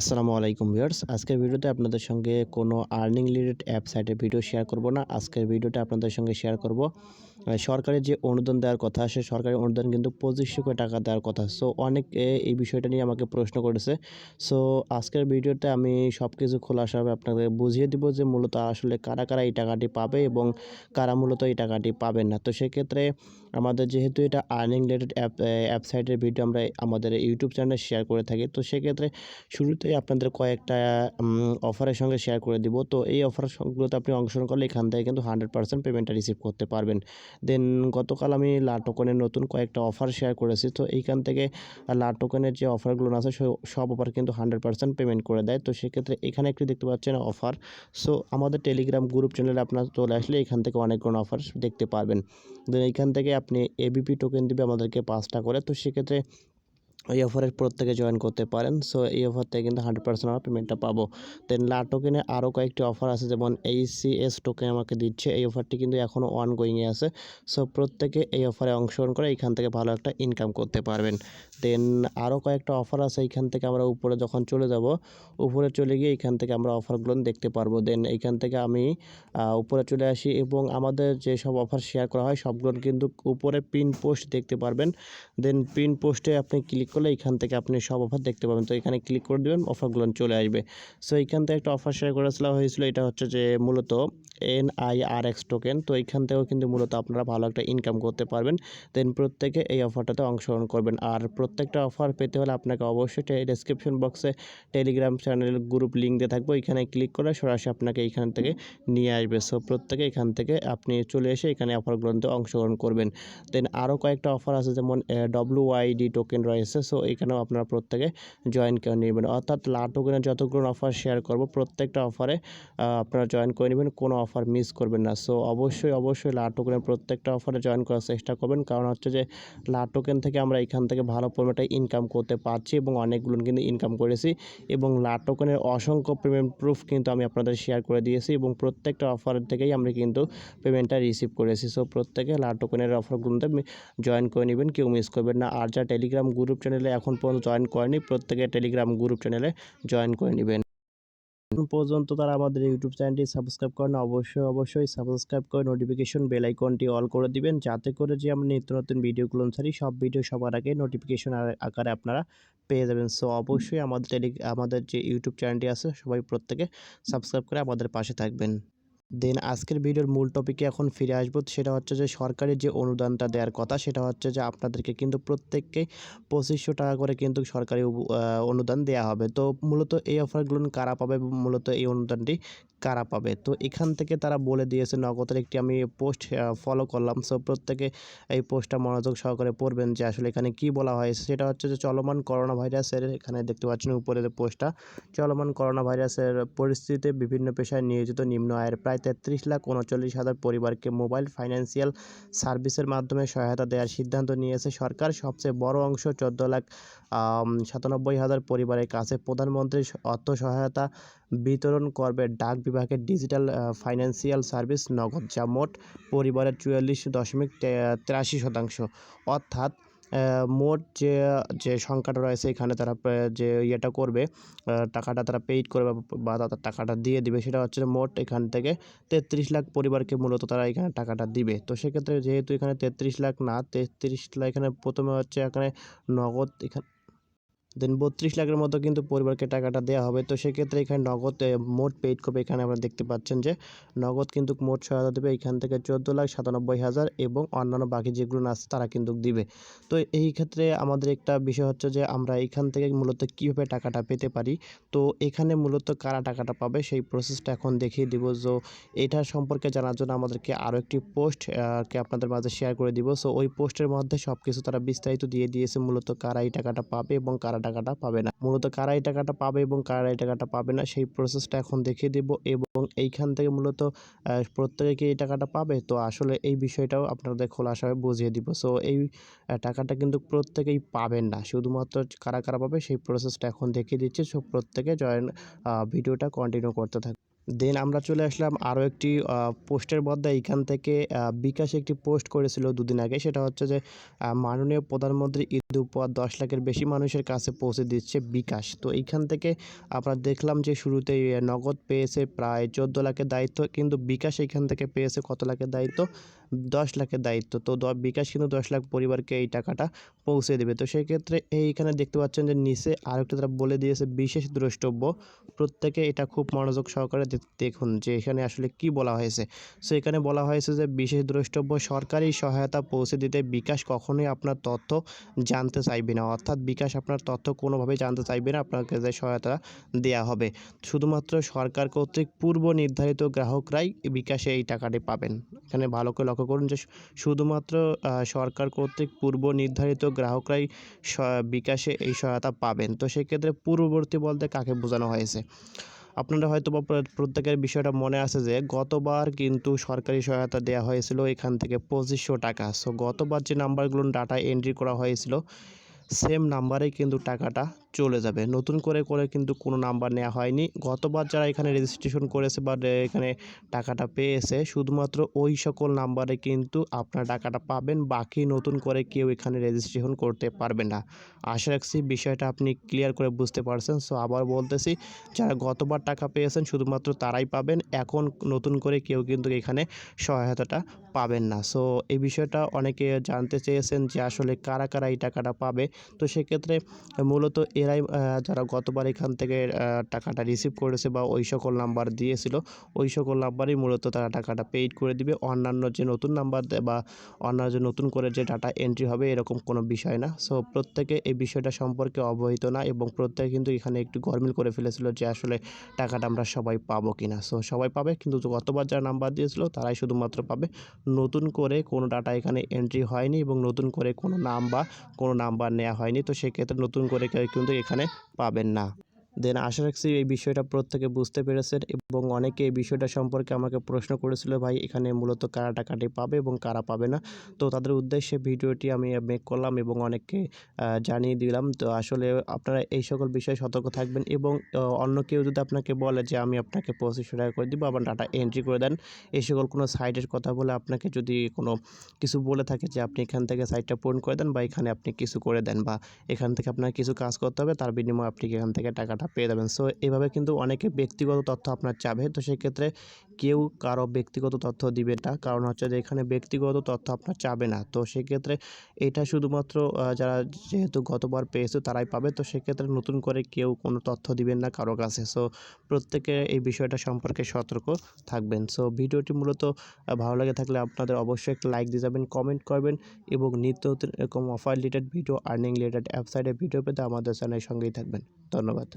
আসসালামু আলাইকুম ভিউয়ার্স। আজকের ভিডিওতে আপনাদের সঙ্গে কোনো আর্নিং রিলেটেড অ্যাপ সাইটের ভিডিও শেয়ার করব না। আজকের ভিডিওটা আপনাদের সঙ্গে শেয়ার করব। সরকারের যে অনুদান দেওয়ার কথা, সে সরকারি অনুদান কিন্তু পঁচিশশো কোটি টাকা দেওয়ার কথা। সো অনেক এই বিষয়টা নিয়ে আমাকে প্রশ্ন করেছে। সো আজকের ভিডিওতে আমি সব কিছু খোলাসাভাবে আপনাদের বুঝিয়ে দিব যে মূলত আসলে কারা কারা এই টাকাটি পাবে এবং কারা মূলত এই টাকাটি পাবেন না। তো সেক্ষেত্রে আমাদের যেহেতু এটা আর্নিং রিলেটেড অ্যাপ অ্যাপসাইটের ভিডিও আমরা আমাদের ইউটিউব চ্যানেলে শেয়ার করে থাকি, তো সেক্ষেত্রে শুরুতেই আপনাদের কয়েকটা অফারের সঙ্গে শেয়ার করে দিব। তো এই অফারগুলোতে আপনি অংশগ্রহণ করলে এখান থেকে কিন্তু হান্ড্রেড পার্সেন্ট পেমেন্টটা রিসিভ করতে পারবেন। দেন গতকাল আমি লা টোকনের নতুন কয়েকটা অফার শেয়ার করেছি। তো এইখান থেকে লা টোকনের যে অফারগুলো আছে সব- অফার কিন্তু হান্ড্রেড পার্সেন্ট পেমেন্ট করে দেয়। তো সেক্ষেত্রে এখানে একটু দেখতে পাচ্ছেন অফার সো আমাদের টেলিগ্রাম গ্রুপ চ্যানেলে আপনার চলে আসলে এখান থেকে অনেকগুলো অফার দেখতে পারবেন। দেন এইখান থেকে আপনি এবিপি টোকেন দিবে আমাদেরকে পাঁচটা করে। তো সেক্ষেত্রে এই অফারের প্রত্যেকে জয়েন করতে পারেন। সো এই অফার থেকে কিন্তু হান্ড্রেড পার্সেন্ট আমরা পেমেন্টটা পাবো। দেন লা টোকেনে আরও কয়েকটি অফার আছে, যেমন এই সি এস টোকেন আমাকে দিচ্ছে। এই অফারটি কিন্তু এখনও ওয়ান গোয়িংয়ে আছে। সো প্রত্যেকে এই অফারে অংশগ্রহণ করে এখান থেকে ভালো একটা ইনকাম করতে পারবেন। দেন আরও কয়েকটা অফার আছে এইখান থেকে আমরা উপরে যখন চলে যাব, উপরে চলে গিয়ে এখান থেকে আমরা অফারগুলো দেখতে পারব। দেন এইখান থেকে আমি উপরে চলে আসি এবং আমাদের যে সব অফার শেয়ার করা হয় সবগুলো কিন্তু উপরে পিন পোস্ট দেখতে পারবেন। দেন পিন পোস্টে আপনি ক্লিক করলে এখান থেকে আপনি সব অফার দেখতে পাবেন। তো এখানে ক্লিক করে দেবেন অফারগুলো চলে আসবে। সো এইখান থেকে একটা অফার শেয়ার করেছিল হয়েছিল, এটা হচ্ছে যে মূলত N I R X token তো এইখান থেকেও কিন্তু মূলত আপনারা ভালো একটা ইনকাম করতে পারবেন। দেন প্রত্যেকে এই অফারটাতে অংশগ্রহণ করবেন। আর প্রত্যেকটা অফার পেতে হলে আপনাকে অবশ্যই ডেসক্রিপশন বক্সে টেলিগ্রাম চ্যানেল গ্রুপ লিঙ্ক দিয়ে থাকব। এখানে ক্লিক করে সরাসরি আপনাকে এইখান থেকে নিয়ে আসবে। সো প্রত্যেকে এখান থেকে আপনি চলে এসে এখানে অফারগুলোতে অংশগ্রহণ করবেন। দেন আরও কয়েকটা অফার আছে যেমন ডব্লিউ ওয়াইডি টোকেন রয়েছে। সো এখানেও আপনারা প্রত্যেকে জয়েন করে নেবেন। অর্থাৎ লা টোকেনের যতগুলো অফার শেয়ার করব, প্রত্যেকটা অফারে আপনারা জয়েন করে নেবেন। কোনো অফার মিস করবেন না। সো অবশ্যই অবশ্যই লা টোকেনের প্রত্যেকটা অফারে জয়েন করার চেষ্টা করবেন। কারণ হচ্ছে যে লা টোকেন থেকে আমরা এখান থেকে ভালো পরিমাণে ইনকাম করতে পারছি এবং অনেকগুলো কিন্তু ইনকাম করেছি এবং লাটোকনের অসংখ্য পেমেন্ট প্রুফ কিন্তু আমি আপনাদের শেয়ার করে দিয়েছি এবং প্রত্যেকটা অফার থেকেই আমরা কিন্তু পেমেন্টটা রিসিভ করেছি। সো প্রত্যেকে লাটোকনের অফারগুলোতে জয়েন করে নেবেন, কেউ মিস করবেন না। আর যা টেলিগ্রাম গ্রুপ চ্যানেলে এখন পর্যন্ত জয়েন করেনি, প্রত্যেকে টেলিগ্রাম গ্রুপ চ্যানেলে জয়েন করে নেবেন। পর্যন্ত তারা আমাদের ইউটিউব চ্যানেলটি সাবস্ক্রাইব করেন অবশ্যই অবশ্যই সাবস্ক্রাইব করে নোটিফিকেশন বেল আইকনটি অল করে দিবেন, যাতে করে যে আমরা নিত্য নতুন ভিডিওগুলো ছাড়ি, সব ভিডিও সবার আগে নোটিফিকেশন আকারে আপনারা পেয়ে যাবেন। সো অবশ্যই আমাদের টেলি আমাদের যে ইউটিউব চ্যানেলটি আছে, সবাই প্রত্যেকে সাবস্ক্রাইব করে আমাদের পাশে থাকবেন। দেন আজকের ভিডিওর মূল টপিকে এখন ফিরে আসব। সেটা হচ্ছে যে সরকারের যে অনুদানটা দেওয়ার কথা, সেটা হচ্ছে যে আপনাদেরকে কিন্তু প্রত্যেককে পঁচিশশো টাকা করে কিন্তু সরকারি অনুদান দেওয়া হবে। তো মূলত এই অফারগুলো কারা পাবে? মূলত এই অনুদানটি কারা পাবে? তো এখান থেকে তারা বলে দিয়েছে, নগদের একটি আমি পোস্ট ফলো করলাম। সো প্রত্যেকে এই পোস্টটা মনোযোগ সহকারে পড়বেন যে আসলে এখানে কি বলা হয়েছে। সেটা হচ্ছে যে চলমান করোনা ভাইরাসের এখানে দেখতে পাচ্ছেন উপরে যে পোস্টটা চলমান করোনা ভাইরাসের পরিস্থিতিতে বিভিন্ন পেশায় নিয়োজিত নিম্ন আয়ের প্রায় তেত্রিশ লাখ উনচল্লিশ হাজার পরিবারকে মোবাইল ফাইন্যান্সিয়াল সার্ভিসের মাধ্যমে সহায়তা দেওয়ার সিদ্ধান্ত নিয়েছে সরকার। সবচেয়ে বড় অংশ চোদ্দ লাখ সাতানব্বই হাজার পরিবারের কাছে প্রধানমন্ত্রীর অর্থ সহায়তা বিতরণ করবে। ডাক বিভাগের ডিজিটাল ফাইন্যান্সিয়াল সার্ভিস নগদ, যা মোট পরিবারের চুয়াল্লিশ দশমিক তেরাশি শতাংশ। অর্থাৎ মোট যে যে সংখ্যাটা রয়েছে এখানে তারা যে ইয়েটা করবে টাকাটা তারা পেইড করবে বা- তারা টাকাটা দিয়ে দিবে, সেটা হচ্ছে মোট এখান থেকে তেত্রিশ লাখ পরিবারকে মূলত তারা এখানে টাকাটা দিবে। তো সেক্ষেত্রে যেহেতু এখানে তেত্রিশ লাখ না, তেত্রিশ লাখ এখানে প্রথমে হচ্ছে এখানে নগদ এখানে দেন বত্রিশ লাখের মতো কিন্তু পরিবারকে টাকাটা দেওয়া হবে। তো সেক্ষেত্রে এখানে নগদ মোট পেইড করবে এখানে আপনারা দেখতে পাচ্ছেন যে, নগদ কিন্তু মোট সহায়তা দেবে এখান থেকে চোদ্দ লাখ সাতানব্বই হাজার এবং অন্যান্য বাকি যেগুলো আছে তারা কিন্তু দিবে। তো এই ক্ষেত্রে আমাদের একটা বিষয় হচ্ছে যে, আমরা এখান থেকে মূলত কীভাবে টাকাটা পেতে পারি? তো এখানে মূলত কারা টাকাটা পাবে সেই প্রসেসটা এখন দেখিয়ে দিব। যে এটা সম্পর্কে জানার জন্য আমাদেরকে আরও একটি পোস্ট কে আপনাদের মাঝে শেয়ার করে দিব। সো ওই পোস্টের মধ্যে সব কিছু তারা বিস্তারিত দিয়ে দিয়েছে মূলত কারা এই টাকাটা পাবে এবং কারা টাকাটা পাবে না। মূলত কারা এই টাকাটা পাবে এবং কারা এই টাকাটা পাবে না, সেই প্রসেসটা এখন দেখিয়ে দেব এবং এইখান থেকে মূলত প্রত্যেকে কি এই টাকাটা পাবে? তো আসলে এই বিষয়টাও আপনাদের খোলাসাভাবে বুঝিয়ে দিব। সো এই টাকাটা কিন্তু প্রত্যেকেই পাবেন না। শুধুমাত্র কারা কারা পাবে সেই প্রসেসটা এখন দেখিয়ে দিচ্ছে। সো প্রত্যেকে জয়েন ভিডিওটা কন্টিনিউ করতে থাকুন দেন আমরা চলে আসলাম আরও একটি পোস্টের মধ্যে। এইখান থেকে বিকাশ একটি পোস্ট করেছিল দুদিন আগে। সেটা হচ্ছে যে মাননীয় প্রধানমন্ত্রী ঈদ উপহার দশ লাখের বেশি মানুষের কাছে পৌঁছে দিচ্ছে বিকাশ। তো এইখান থেকে আমরা দেখলাম যে শুরুতে নগদ পেয়েছে প্রায় চোদ্দ লাখের দায়িত্ব, কিন্তু বিকাশ এখান থেকে পেয়েছে কত লাখের দায়িত্ব? দশ লাখের দায়িত্ব। তো বিকাশ কিন্তু দশ লাখ পরিবারকে এই টাকাটা পৌঁছে দেবে। তো সেই ক্ষেত্রে এইখানে দেখতে পাচ্ছেন যে নিচে আরেকটা তারা বলে দিয়েছে বিশেষ দ্রষ্টব্য। প্রত্যেকে এটা খুব মনোযোগ সহকারে দেখুন যে এখানে আসলে কি বলা হয়েছে। সো এখানে বলা হয়েছে যে বিশেষ দ্রষ্টব্য সরকারি সহায়তা পৌঁছে দিতে বিকাশ কখনোই আপনার তথ্য জানতে চাইবে না। অর্থাৎ বিকাশ আপনার তথ্য কোনোভাবে জানতে চাইবে না, আপনাকে যে সহায়তা দেওয়া হবে। শুধুমাত্র সরকার কর্তৃক পূর্ব নির্ধারিত গ্রাহকরাই বিকাশে এই টাকাটি পাবেন। এখানে ভালো করে লক্ষ্য করুন যে শুধুমাত্র সরকার কর্তৃক পূর্ব নির্ধারিত গ্রাহকরাই বিকাশে এই সহায়তা পাবেন। তো সেক্ষেত্রে পূর্ববর্তী বলতে কাকে বোঝানো হয়েছে? আপনারা হয়তো বা প্রত্যেকের বিষয়টা মনে আছে যে গতবার কিন্তু সরকারি সহায়তা দেওয়া হয়েছিল এখান থেকে পঁচিশশো টাকা। সো গতবার যে নাম্বারগুলো ডাটা এন্ট্রি করা হয়েছিল সেম নাম্বারেই কিন্তু টাকাটা চলে যাবে। নতুন করে করে কিন্তু কোনো নাম্বার নেওয়া হয়নি। গতবার যারা এখানে রেজিস্ট্রেশন করেছে বা এখানে টাকাটা পেয়েছে, শুধুমাত্র ওই সকল নাম্বারে কিন্তু আপনার টাকাটা পাবেন। বাকি নতুন করে কেউ এখানে রেজিস্ট্রেশন করতে পারবে না। আশা রাখছি বিষয়টা আপনি ক্লিয়ার করে বুঝতে পারছেন। সো আবার বলতেছি, যারা গতবার টাকা পেয়েছেন, শুধুমাত্র তারাই পাবেন। এখন নতুন করে কেউ কিন্তু এখানে সহায়তাটা পাবেন না। সো এই বিষয়টা অনেকে জানতে চেয়েছেন যে আসলে কারা কারা এই টাকাটা পাবে। তো সেক্ষেত্রে মূলত এরাই যারা গতবার এখান থেকে টাকাটা রিসিভ করেছে বা ওই সকল নাম্বার দিয়েছিল, ওই সকল নাম্বারই মূলত তারা টাকাটা পেইড করে দিবে। অন্যান্য যে নতুন নাম্বার বা অন্যান্য যে নতুন করে যে ডাটা এন্ট্রি হবে, এরকম কোনো বিষয় না। সো প্রত্যেকে এই বিষয়টা সম্পর্কে অবহিত না এবং প্রত্যেকে কিন্তু এখানে একটু গরমিল করে ফেলেছিল যে আসলে টাকাটা আমরা সবাই পাবো কিনা। সো সবাই পাবে, কিন্তু গতবার যারা নাম্বার দিয়েছিল, তারাই শুধুমাত্র পাবে। নতুন করে কোনো ডাটা এখানে এন্ট্রি হয়নি এবং নতুন করে কোনো নাম বা কোনো নাম্বার নেওয়া হয়নি তো সেক্ষেত্রে নতুন করে কেউ কিন্তু এখানে পাবেন না। দেন আশা রাখছি এই বিষয়টা প্রত্যেকে বুঝতে পেরেছেন এবং অনেকে এই বিষয়টা সম্পর্কে আমাকে প্রশ্ন করেছিল, ভাই, এখানে মূলত কারা টাকাটি পাবে এবং কারা পাবে না? তো তাদের উদ্দেশ্যে ভিডিওটি আমি মেক করলাম এবং অনেককে জানিয়ে দিলাম। তো আসলে আপনারা এই সকল বিষয়ে সতর্ক থাকবেন এবং অন্য কেউ যদি আপনাকে বলে যে, আমি আপনাকে পঁচিশশো টাকা করে দিব আবার ডাটা এন্ট্রি করে দেন, এই সকল কোনো সাইটের কথা বলে আপনাকে যদি কোনো কিছু বলে থাকে যে, আপনি এখান থেকে সাইটটা পূরণ করে দেন বা এখানে আপনি কিছু করে দেন বা এখান থেকে আপনার কিছু কাজ করতে হবে, তার বিনিময়ে আপনি এখান থেকে টাকাটা পেয়ে যাবেন। সো এভাবে কিন্তু অনেকে ব্যক্তিগত তথ্য আপনার চাবে। তো সেক্ষেত্রে কেউ কারও ব্যক্তিগত তথ্য দিবে না। কারণ হচ্ছে যে এখানে ব্যক্তিগত তথ্য আপনার চাবে না। তো সেক্ষেত্রে এটা শুধুমাত্র যারা যেহেতু গতবার পেয়েছে তারাই পাবে। তো সেক্ষেত্রে নতুন করে কেউ কোনো তথ্য দিবেন না কারও কাছে। সো প্রত্যেকে এই বিষয়টা সম্পর্কে সতর্ক থাকবেন। সো ভিডিওটি মূলত ভালো লাগে থাকলে আপনাদের অবশ্যই একটা লাইক দিয়ে যাবেন কমেন্ট করবেন এবং নিত্য নতুন এরকম offer related video earning related ওয়েবসাইটের ভিডিও পেতে আমাদের চ্যানেলের সঙ্গেই থাকবেন। ধন্যবাদ।